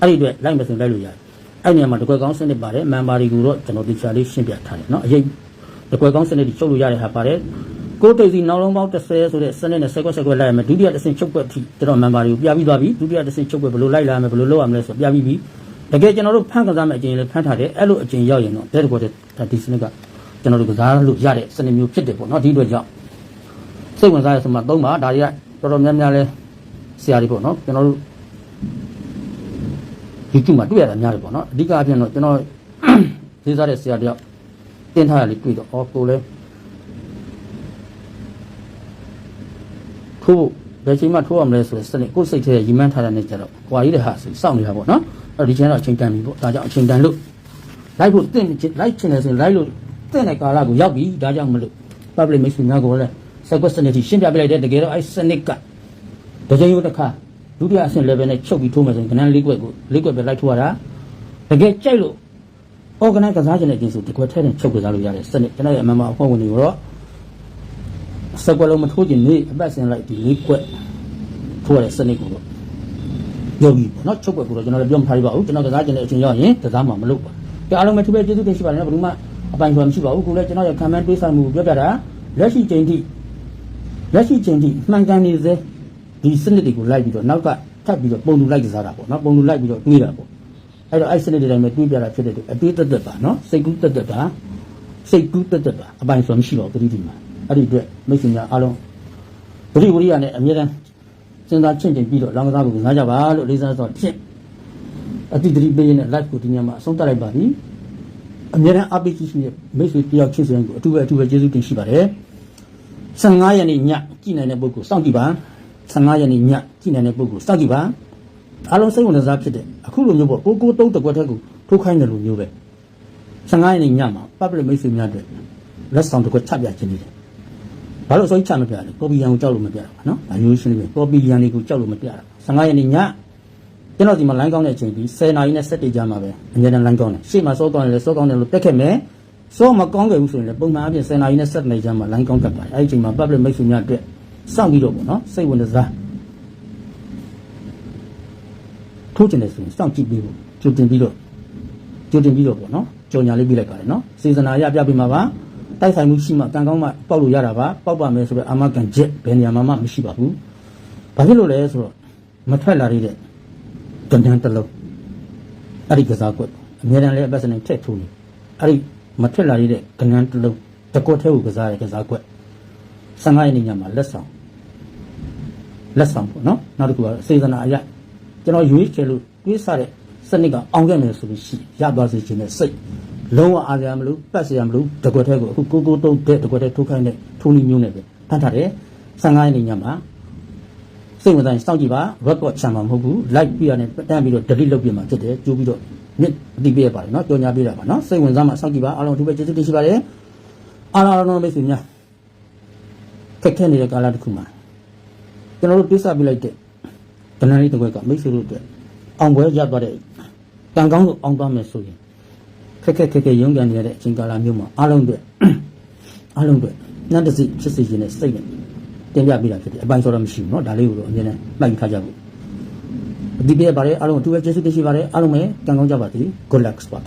အဲ့ဒီအတွက်လိုက်မယ်ဆိုလိုက်လို့ရတယ်အဲ့နေရာမှာတကွက်ကောင်းစနစ်ပါတယ်မန်ပါတွေကိုတော့ကျွန်တော်ဒီချာလေးရှင်းပြထားတယ်နော်အရေးတကွက်ကောင်းစနစ်တွေချုပ်လို့ရတဲ့ဟာပါတယ်ကိုယ်တိတ်စီနောက်လုံးပေါင်း30ဆိုတဲ့စနစ်နဲ့ဆက်ကွက်ဆက်ကွက်လိုက်ရမယ်ဒုတိယတစ်ဆင့်ချုပ်ကွက်ထိကျွန်တော်မန်ပါတွေကိုပြပြီးသွားပြီဒုတိယတစ်ဆင့်ချုပ်ကွက်ဘယ်လိုလိုက်လာရမလဲဘယ်လိုလုပ်ရမလဲဆိုပြပြီးပြီတကယ်ကျွန်တော်တို့ဖန်ကစားမဲ့အချိန်လေးဖန်ထားတယ်အဲ့လိုအချိန်ရောက်ရင်တော့တဲ့ကွက်တဲ့ဒီစနစ်ကကျွန်တော်တို့ကစားလို့ရတဲ့စနစ်မျိုးဖြစ်တယ်ပေါ့နော်ဒီအတွက်ကြောင့် စိတ်ဝင်စားရဆိုမှသုံးပါဒါတွေကတော်တော်များများလဲဆရာတွေပေါ့နော်ကျွန်တော်တို့ YouTube မှာတွေ့ရတာများတယ်ပေါ့နော်အဓိကအဖြစ်တော့ကျွန်တော်သေးစားတဲ့ဆရာတယောက်တင်ထားရလေးတွေ့တော့အော်ကိုလဲထိုးဘယ်ချိန်မှထိုးရမလဲဆိုတဲ့စနစ်ကိုယ်စိတ်ထဲရီမန်းထားတဲ့နေ့ကျတော့ဟွာကြီးတဲ့ဟာဆိုစောင့်နေတာပေါ့နော်အဲ့တော့ဒီချိန်တော့အချိန်တန်ပြီပေါ့ဒါကြောင့်အချိန်တန်လို့လိုက်ဖို့တင့်လိုက်ချင်တယ်ဆိုရင်လိုက်လို့တင့်တဲ့ကာလကိုရောက်ပြီဒါကြောင့်မလို့ public မိတ်ဆွေများကိုလည်း sequence စနစ်ကြီးရှင်းပြပြလိုက်တဲ့တကယ်တော့အဲ့စနစ်ကတစ်ချိန်ရိုးတစ်ခါဒုတိယအဆင့် level နဲ့ချုပ်ပြီးထိုးမယ်ဆိုရင်ကနန်းလေးကွက်ကိုလေးကွက်ပဲလိုက်ထိုးရတာတကယ်ကြိုက်လို့ organize ကစားခြင်းနဲ့ကျင်းစုဒီကွက်ထဲနဲ့ချုပ်ကစားလို့ရတယ်စနစ်ကျွန်တော်ရဲ့အမှန်မှအဖွဲ့ဝင်တွေတော့စက်ကွက်လုံးမထိုးခြင်းနေအပတ်စင်လိုက်ဒီလေးကွက်ထိုးရတဲ့စနစ်ကိုတော့ပြောပြီးပေါ့နော်ချုပ်ကွက်ကိုတော့ကျွန်တော်လည်းပြောမထားရပါဘူးကျွန်တော်ကစားခြင်းနဲ့အချိန်ရောက်ရင်ကစားမှာမလုပ်ပါကြအားလုံးပဲသူပဲကျေးဇူးတင်ရှိပါတယ်နော်ဘယ်သူမှအပိုင်ဆိုမရှိပါဘူးကိုလည်းကျွန်တော်ရဲ့ comment တွေးဆိုင်မှုကိုပြောပြတာလက်ရှိချိန်ထိ လက်ရှိချိန်ထိမှန်ကန်နေစေဒီစနစ်တွေကိုလိုက်ပြီးတော့နောက်ကထပ်ပြီးတော့ပုံလူလိုက်ကစားတာပေါ့နော်ပုံလူလိုက်ပြီးတော့တွေးတာပေါ့အဲ့တော့အဲ့စနစ်တွေတိုင်းပဲတွေးပြတာဖြစ်တဲ့အတွက်အတွေးတက်တက်ပါနော်စိတ်ကူးတက်တက်ပါစိတ်ကူးတက်တက်ပါအပိုင်ဆိုမရှိတော့ဘူးတတိဒီမှာအဲ့ဒီအတွက်မိတ်ဆွေများအားလုံးပရိဝရိယနဲ့အမြဲတမ်းစဉ်းစားချင့်ချင်ပြီးတော့လောင်းကစားကိုငားကြပါလို့လေးစားတော့ဖြင့်အတိတတိပေးရတဲ့ live ကိုဒီညမှာအဆုံးသတ်လိုက်ပါပြီအမြဲတမ်းအပိရှိရှိတဲ့မိတ်ဆွေတယောက်ချင်းစရင်ကိုအထူးပဲအထူးပဲကျေးဇူးတင်ရှိပါတယ် 15ရက်နေ့ညကြည်နိုင်တဲ့ပုဂ္ဂိုလ်စောင့်ကြည့်ပါ15ရက်နေ့ညကြည်နိုင်တဲ့ပုဂ္ဂိုလ်စောင့်ကြည့်ပါအားလုံးစိတ်ဝင်စားဖြစ်တဲ့အခုလိုမျိုးပေါ့ကိုကိုတုံးတကွက်ထက်ကိုထိုးခိုင်းတယ်လို့မျိုးပဲ15ရက်နေ့ညမှာ public မိတ်ဆွေများအတွက်လက်ဆောင်တကွက်ချပြခြင်းနေတယ်ဘာလို့ဆိုချမပြလဲကော်ပီရန်ကိုကြောက်လို့မပြတာပါနော်ဒါမျိုးရှင်းနေပြီကော်ပီရန်တွေကိုကြောက်လို့မပြတာ15ရက်နေ့ညကျွန်တော်ဒီမှာ line ကောင်းတဲ့အချိန်ပြီး10နာရီနဲ့7ကြာမှာပဲအများနဲ့ line ကောင်းတယ်ရှေ့မှာစောကောင်းတယ်လေစောကောင်းတယ်လို့တက်ခဲ့မယ် စောမကောင်းခဲ့ဘူးဆိုရင်လည်းပုံမှန်အပြင်10နာရီနဲ့7နာရီကြာမှာ line ကောင်းတက်ပါတယ်အဲ့ဒီအချိန်မှာ public မိတ်ဆွေများအတွက်စောင့်ပြီးတော့ပေါ့နော်စိတ်ဝင်စားထိုးကျင်တယ်ဆိုရင်စောင့်ကြည့်ပြီးဖို့ကြိုတင်ပြီးတော့ကြိုတင်ပြီးတော့ပေါ့နော်ကြော်ညာလေးပြလိုက်ပါတယ်နော်စေစနာရပြပေးမှာပါတိုက်ဆိုင်မှုရှိမှကံကောင်းမှပေါက်လို့ရတာပါပေါက်ပါမယ်ဆိုတော့အာမကန်ချက်ဘယ်နေရာမှာမှမရှိပါဘူးဘာဖြစ်လို့လဲဆိုတော့မထွက်လာသေးတဲ့ကံတန်းတစ်လုံးအဲ့ဒီကစားကွက်အများတန်းလည်းအပတ်စံနဲ့ထက်ထိုးနေအဲ့ဒီ မထွက်လာသေးတဲ့ကံတန်းတစ်လုံးတကွက်ထဲကိုကစားရကစားကွက်15ရက်နေ့ညမှာလက်ဆောင်လက်ဆောင်ပေါ့နော်နောက်တစ်ခုကစေတနာအရကျွန်တော်ရွေးချယ်လို့တွေးဆတဲ့စနစ်ကအောင်ခဲ့မယ်ဆိုလို့ရှိရင်ရသွားစေခြင်းနဲ့စိတ်လုံးဝအားရမလို့ပတ်စရာမလို့တကွက်ထဲကိုအခုကိုကိုတုံးတဲ့တကွက်ထဲထိုးခိုင်းတဲ့ထိုးနည်းမျိုးနဲ့ပဲဖတ်ထားတယ်15ရက်နေ့ညမှာစိတ်ဝင်စားရင်စောင့်ကြည့်ပါ record ချမ်းမှာမဟုတ်ဘူး like ပြရတယ်တန်းပြီးတော့ delete လုပ်ပြမှာဖြစ်တယ်ကြိုးပြီးတော့ မြစ်အတိပေးရပါတယ်เนาะကြော်ညာပေးတာပါเนาะစိတ်ဝင်စားမှစောင့်ကြည့်ပါအားလုံးအထူးပဲကျေးဇူးတင်ရှိပါတယ်အားလုံးအားလုံးမိတ်ဆွေများခက်ခဲနေတဲ့ကာလတစ်ခုမှာကျွန်တော်တို့ပြသပြလိုက်တဲ့ဗနန်လေးတစ်ခွက်ကမိတ်ဆွေတို့အတွက်အောင်ပွဲရသွားတဲ့ကံကောင်းကိုအောင်သွားမယ်ဆိုရင်ခက်ခက်ခက်ခဲရုန်းကန်နေရတဲ့အချိန်ကာလမျိုးမှာအားလုံးအတွက် အားလုံးအတွက်နတ်တစီဖြစ်စီခြင်းနဲ့စိတ်နဲ့ တင်ပြပေးတာဖြစ်တယ်အပိုင်းဆိုတော့မရှိဘူးเนาะဒါလေးကိုတော့အမြဲတမ်းမှတ်ယူထားကြဖို့အ ဒီပြရပါတယ်အားလုံးအတူပဲကျေးဇူးတင်ရှိပါတယ်အားလုံးပဲကံကောင်းကြပါစေ good luck spot